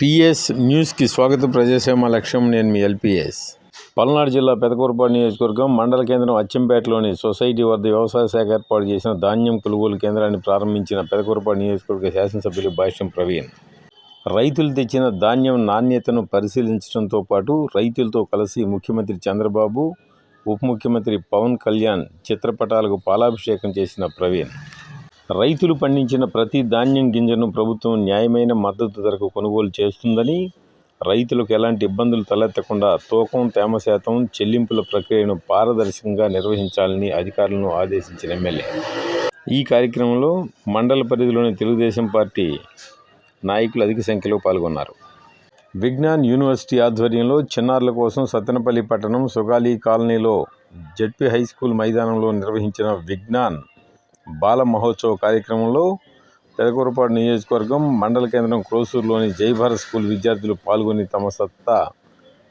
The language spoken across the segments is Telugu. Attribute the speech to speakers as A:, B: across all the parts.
A: పిఎస్ న్యూస్కి స్వాగతం ప్రజాసేవ లక్ష్యం. నేను మీ ఎల్పిఎస్. పల్నాడు జిల్లా పెదకూరుపాడు నియోజకవర్గం మండల కేంద్రం అచ్చంపేటలోని సొసైటీ వద్ద వ్యవసాయ శాఖ ఏర్పాటు చేసిన ధాన్యం కొనుగోలు కేంద్రాన్ని ప్రారంభించిన పెదకూరుపాడు నియోజకవర్గ శాసనసభ్యులు భాష్యం ప్రవీణ్. రైతులు తెచ్చిన ధాన్యం నాణ్యతను పరిశీలించడంతో పాటు రైతులతో కలిసి ముఖ్యమంత్రి చంద్రబాబు ఉప ముఖ్యమంత్రి పవన్ కళ్యాణ్ చిత్రపటాలకు పాలాభిషేకం చేసిన ప్రవీణ్. రైతులు పండించిన ప్రతి ధాన్యం గింజను ప్రభుత్వం న్యాయమైన మద్దతు ధరకు కొనుగోలు చేస్తుందని రైతులకు ఎలాంటి ఇబ్బందులు తలెత్తకుండా తూకం తేమ శాతం చెల్లింపుల ప్రక్రియను పారదర్శకంగా నిర్వహించాలని అధికారులను ఆదేశించిన ఎమ్మెల్యే. ఈ కార్యక్రమంలో మండల పరిధిలోని తెలుగుదేశం పార్టీ నాయకులు అధిక సంఖ్యలో పాల్గొన్నారు. విజ్ఞాన్ యూనివర్సిటీ ఆధ్వర్యంలో చిన్నారుల కోసం సత్తెనపల్లి పట్టణం సుగాలి కాలనీలో జడ్పీ హై స్కూల్ మైదానంలో నిర్వహించిన విజ్ఞాన్ బాల మహోత్సవ కార్యక్రమంలో తెలకూరపాడు నియోజకవర్గం మండల కేంద్రం క్రోసూరులోని జైభారత్ స్కూల్ విద్యార్థులు పాల్గొని తమ సత్తా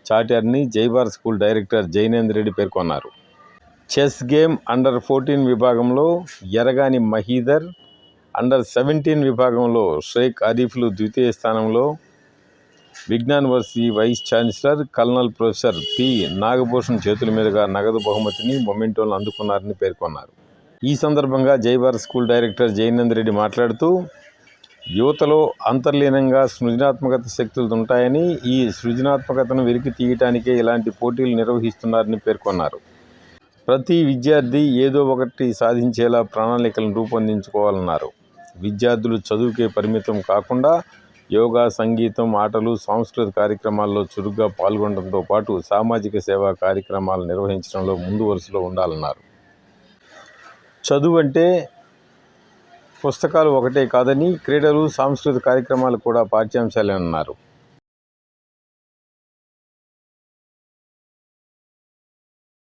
A: చాటారని జైభారత్ స్కూల్ డైరెక్టర్ జైనేంద్ర రెడ్డి పేర్కొన్నారు. చెస్ గేమ్ అండర్ ఫోర్టీన్ విభాగంలో ఎరగాని మహీదర్ అండర్ సెవెంటీన్ విభాగంలో షేక్ ఆరిఫ్లు ద్వితీయ స్థానంలో Vignan varsity vice chancellor colonel professor P Nagabhushan చేతుల మీదుగా నగదు బహుమతిని మొమెంటోలను అందుకున్నారని పేర్కొన్నారు. ఈ సందర్భంగా జైభారత్ స్కూల్ డైరెక్టర్ జయనంద్ రెడ్డి మాట్లాడుతూ యువతలో అంతర్లీనంగా సృజనాత్మకత శక్తులు ఉంటాయని ఈ సృజనాత్మకతను వెలికి తీయటానికే ఇలాంటి పోటీలు నిర్వహిస్తున్నారని పేర్కొన్నారు. ప్రతి విద్యార్థి ఏదో ఒకటి సాధించేలా ప్రణాళికలను రూపొందించుకోవాలన్నారు. విద్యార్థులు చదువుకే పరిమితం కాకుండా యోగా సంగీతం ఆటలు సాంస్కృతిక కార్యక్రమాల్లో చురుగ్గా పాల్గొనడంతో పాటు సామాజిక సేవా కార్యక్రమాలు నిర్వహించడంలో ముందు వరుసలో ఉండాలన్నారు. చదువు అంటే పుస్తకాలు ఒకటే కాదని క్రీడలు సాంస్కృతిక కార్యక్రమాలు కూడా పాఠ్యాంశాలే అన్నారు.